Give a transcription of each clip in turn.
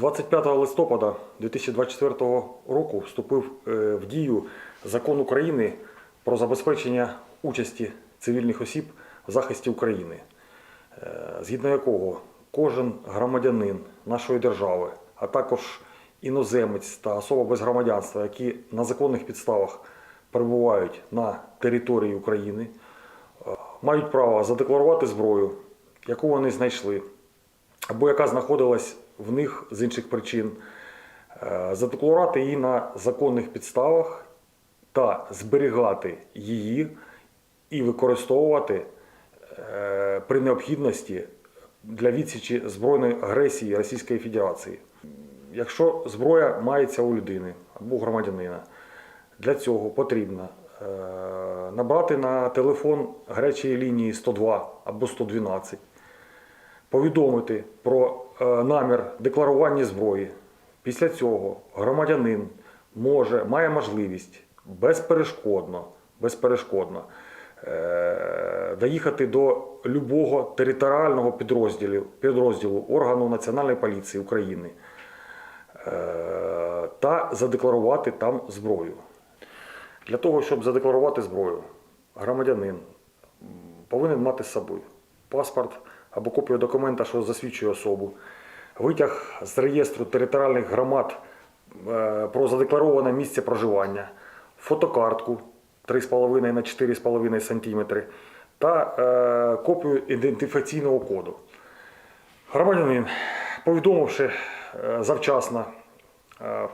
25 листопада 2024 року вступив е, в дію закон України про забезпечення участі цивільних осіб в захисті України, е, згідно якого кожен громадянин нашої держави, а також іноземець та особа без громадянства, які на законних підставах перебувають на території України, е, мають право задекларувати зброю, яку вони знайшли, або яка знаходилась в них з інших причин, е, задекларувати її на законних підставах та зберігати її і використовувати е, при необхідності для відсічі збройної агресії Російської Федерації. Якщо зброя мається у людини або громадянина, для цього потрібно е, набрати на телефон гарячої лінії 102 або 112 повідомити про е, намір декларування зброї. Після цього громадянин може, має можливість безперешкодно, безперешкодно е, доїхати до любого територіального підрозділу, підрозділу органу Національної поліції України е, та задекларувати там зброю. Для того, щоб задекларувати зброю, громадянин повинен мати з собою паспорт або копію документа, що засвідчує особу, витяг з реєстру територіальних громад е, про задеклароване місце проживання, фотокартку 3,5 на 4,5 см та е, копію ідентифікаційного коду. Громадянин, повідомивши е, завчасно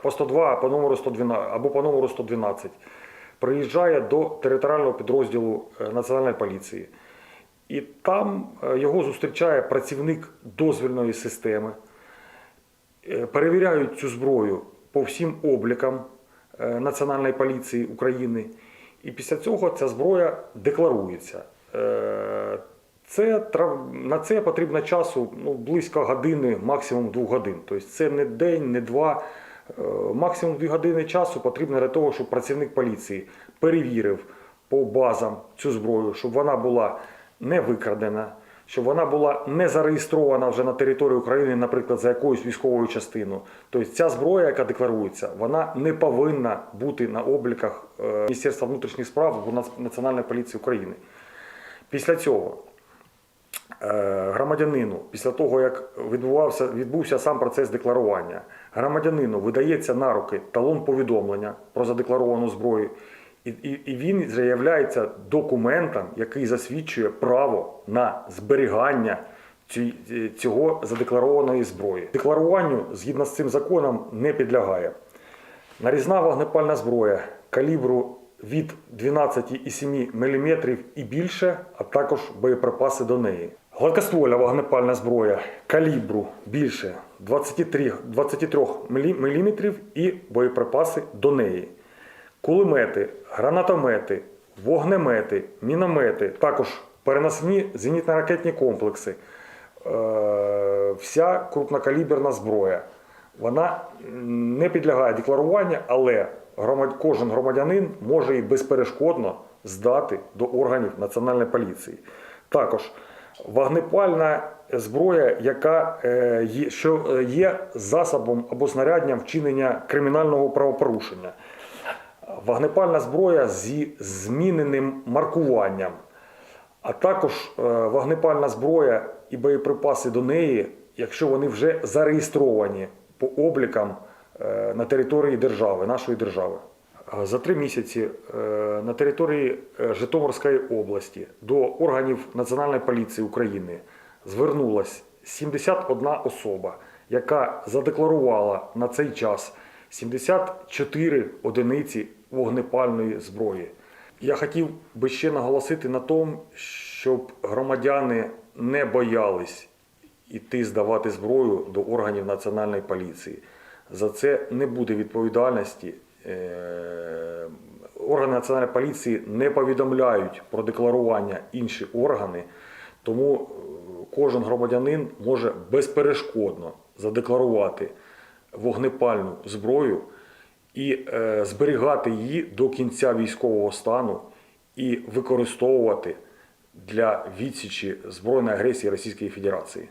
по 102 по номеру 112 або по номеру 112, приїжджає до територіального підрозділу Національної поліції. І там е, його зустрічає працівник дозвільної системи, Е, перевіряють цю зброю по всім облікам е, Національної поліції України. І після цього ця зброя декларується. Це, на це потрібно часу ну, близько години, максимум двох годин. Тобто це не день, не два. Максимум дві години часу потрібно для того, щоб працівник поліції перевірив по базам цю зброю, щоб вона була не викрадена, щоб вона була не зареєстрована вже на території України, наприклад, за якоюсь військовою частиною. Тобто ця зброя, яка декларується, вона не повинна бути на обліках е, Міністерства внутрішніх справ або Національної поліції України. Після цього е, громадянину, після того як відбувався, відбувся сам процес декларування, громадянину видається на руки талон повідомлення про задекларовану зброю, і, і, і він заявляється документом, який засвідчує право на зберігання цього задекларованої зброї. Декларуванню згідно з цим законом не підлягає. Нарізна вогнепальна зброя калібру від 12,7 мм і більше, а також боєприпаси до неї. Гладкоствольна вогнепальна зброя калібру більше 23, 23 мм і боєприпаси до неї. Кулемети, гранатомети, вогнемети, міномети, також переносні зенітно-ракетні комплекси, е, вся крупнокаліберна зброя. Вона не підлягає декларуванню, але кожен громадянин може її безперешкодно здати до органів Національної поліції. Також вогнепальна зброя, яка е, що е, є засобом або снарядням вчинення кримінального правопорушення. Вогнепальна зброя зі зміненим маркуванням, а також е, вогнепальна зброя і боєприпаси до неї, якщо вони вже зареєстровані по облікам е, на території держави, нашої держави. За три місяці е, на території Житомирської області до органів Національної поліції України звернулась 71 особа, яка задекларувала на цей час 74 одиниці вогнепальної зброї. Я хотів би ще наголосити на тому, щоб громадяни не боялись іти здавати зброю до органів Національної поліції. За це не буде відповідальності. Е, Органи Національної поліції не повідомляють про декларування інші органи, тому е, кожен громадянин може безперешкодно задекларувати вогнепальну зброю і е, зберігати її до кінця військового стану і використовувати для відсічі збройної агресії Російської Федерації.